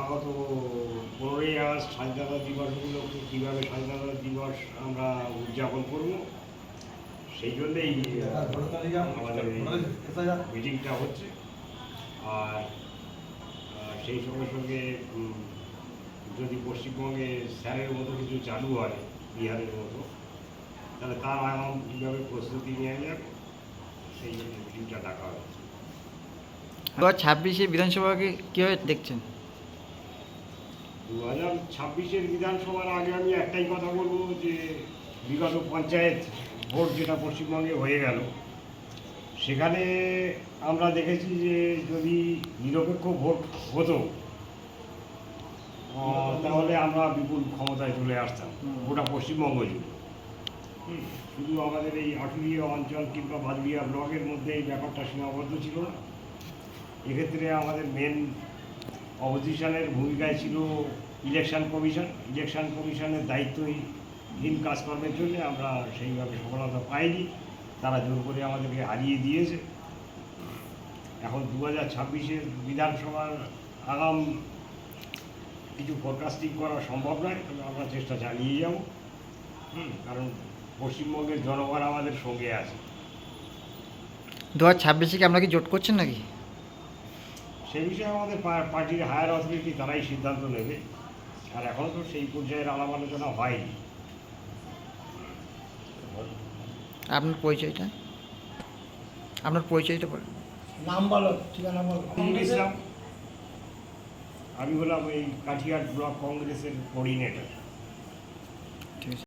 আগত পনেরোই আগস্ট স্বাধীনতা দিবসগুলোকে কীভাবে স্বাধীনতা দিবস আমরা উদযাপন করব, সেই জন্যেই আমাদের মিটিংটা হচ্ছে। আর সেই সঙ্গে সঙ্গে যদি পশ্চিমবঙ্গে স্যারের মতো কিছু চালু হয়, বিহারের মতো, তাহলে তার আগাম কীভাবে প্রস্তুতি নেওয়া যাবে, সেই জন্য মিটিংটা ডাকা হয়েছে। ছাব্বিশে বিধানসভাকে কীভাবে দেখছেন? দু হাজার ছাব্বিশের বিধানসভার আগে আমি একটাই কথা বলব যে বিগত পঞ্চায়েত ভোট যেটা পশ্চিমবঙ্গে হয়ে গেল, সেখানে আমরা দেখেছি যে যদি নিরপেক্ষ ভোট হতো তাহলে আমরা বিপুল ক্ষমতায় চলে আসতাম, গোটা পশ্চিমবঙ্গ জুড়ে। শুধু আমাদের এই আটুরিয়া অঞ্চল কিংবা বাদুরিয়া ব্লকের মধ্যে এই ব্যাপারটা সীমাবদ্ধ ছিল না। এক্ষেত্রে আমাদের মেন অপোজিশনের ভূমিকায় ছিল ইলেকশন কমিশন। ইলেকশন কমিশনের দায়িত্বহীন কাজকর্মের জন্য আমরা সেইভাবে সফলতা পাইনি। তারা জোর করে আমাদেরকে হারিয়ে দিয়েছে। এখন দু হাজার ছাব্বিশের বিধানসভার আগাম কিছু ফোরকাস্টিং করা সম্ভব নয়, তবে আমরা চেষ্টা চালিয়ে যাব। কারণ পশ্চিমবঙ্গের জনগণ আমাদের সঙ্গে আছে। দু হাজার ছাব্বিশে কি আপনারা কি জোট করছেন নাকি? সেই বিষয়ে আমাদের পার্টির হায়ার অথরিটি তারাই সিদ্ধান্ত নেবে। আর এখন তো সেই পর্যায়ের আলাপ আলোচনা হয়নি। আপনার পরিচয়টা? আপনার পরিচয়টা বলুন। নাম বলো ঠিকানা বলো। ইসলাম আমি হলাম এই কাঠিয়াট ব্লক কংগ্রেসের কোঅর্ডিনেটর ঠিক আছে।